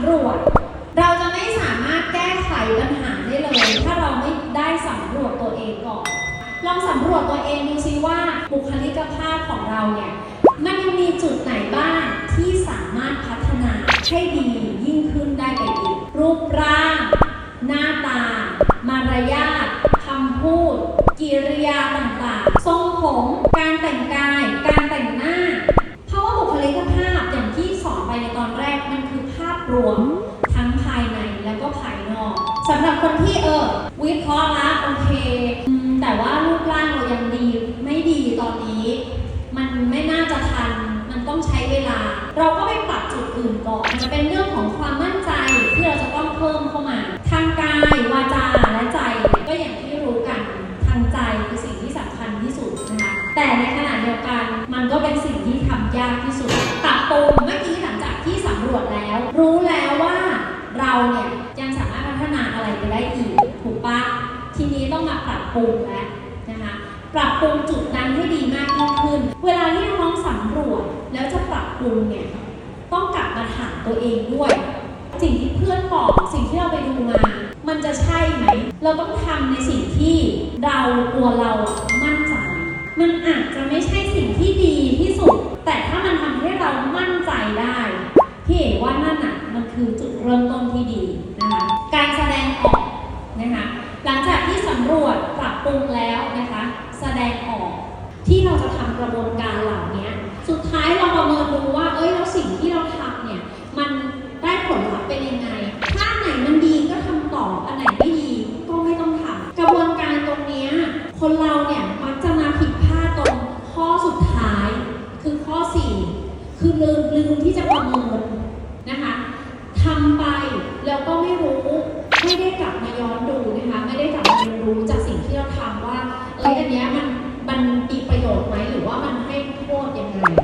ำรวจ เราจะไม่สามารถแก้ไขปัญหาได้เลย ถ้าเราไม่ได้สำรวจตัวเองก่อนลองสำรวจตัวเองดูซิว่าบุคลิกภาพของเราเนี่ยมันยังมีจุดไหนบ้างที่สามารถพัฒนาให้ดียิ่งขึ้นได้ไปอีกรูปร่าง หน้าตา มารยาทคำพูด กิริยาต่างๆทรงผม การแต่งกาย การแต่งหน้า เพราะว่าบุคลิกภาพอย่างที่สอนไปในตอนแรก รวมทั้งภายในแล้วก็ภายนอกสำหรับคนที่เออวิเคราะห์ละโอเค แต่ว่ารูปร่างเรายังดีไม่ดีตอนนี้ มันไม่น่าจะทัน มันต้องใช้เวลา เราก็ไปปรับจุดอื่นก่อนมันเป็นเรื่องของความมั่นใจที่เราจะต้องเพิ่มเข้ามา ทางกายวาจาและใจก็อย่างที่รู้กันทางใจคือสิ่งที่สำคัญที่สุดนะคะแต่ในขณะเดียวกันมันก็เป็นสิ่งที่ทำยากที่สุดปรับปรุงเมื่อกี้หลังจากที่สำรวจแล้ว รู้แล้วว่า เราเนี่ยยังสามารถพัฒนาอะไรไปได้อีกถูกปะทีนี้ต้องมาปรับปรุงแล้วนะคะปรับปรุงจุดนั้นให้ดีมากยิ่งขึ้น เวลาที่น้องสำรวจแล้วจะปรับปรุงเนี่ยต้องกลับมาถามตัวเองด้วย สิ่งที่เพื่อนบอกสิ่งที่เราไปดูมา มันจะใช่ไหม เราต้องทำในสิ่งที่เราตัวเรามั่นใจ มันอาจจะไม่ใช่สิ่งที่ดี แต่ถ้ามันทำให้เรามั่นใจได้ พี่เอ๋ว่านั่นน่ะมันคือจุดเริ่มต้นที่ดีนะคะการแสดงออกนะคะหลังจากที่สำรวจปรับปรุงแล้วนะคะแสดงออกที่เราจะทำกระบวนการเหล่านี้สุดท้ายเราประเมินดูว่าเอ้ยแล้วสิ่งที่เราทำเนี่ยมันได้ผลลัพธ์เป็นยังไง ถ้าไหนมันดีก็ทำต่ออันไหนไม่ดีก็ไม่ต้องทำกระบวนการตรงนี้คนเราเนี่ยมักจะมาผิดพลาดตรงข้อสุดท้ายคือข้อ 4 คือลืมลืมที่จะประเมินนะคะ แล้วก็ไม่รู้ไม่ได้กลับมาย้อนดูนะคะ ไม่ได้กลับมาเรียนรู้จากสิ่งที่เราทำว่าเอ้ยอันเนี้ยมันมันมีประโยชน์ไหมหรือว่ามันให้โทษยังไง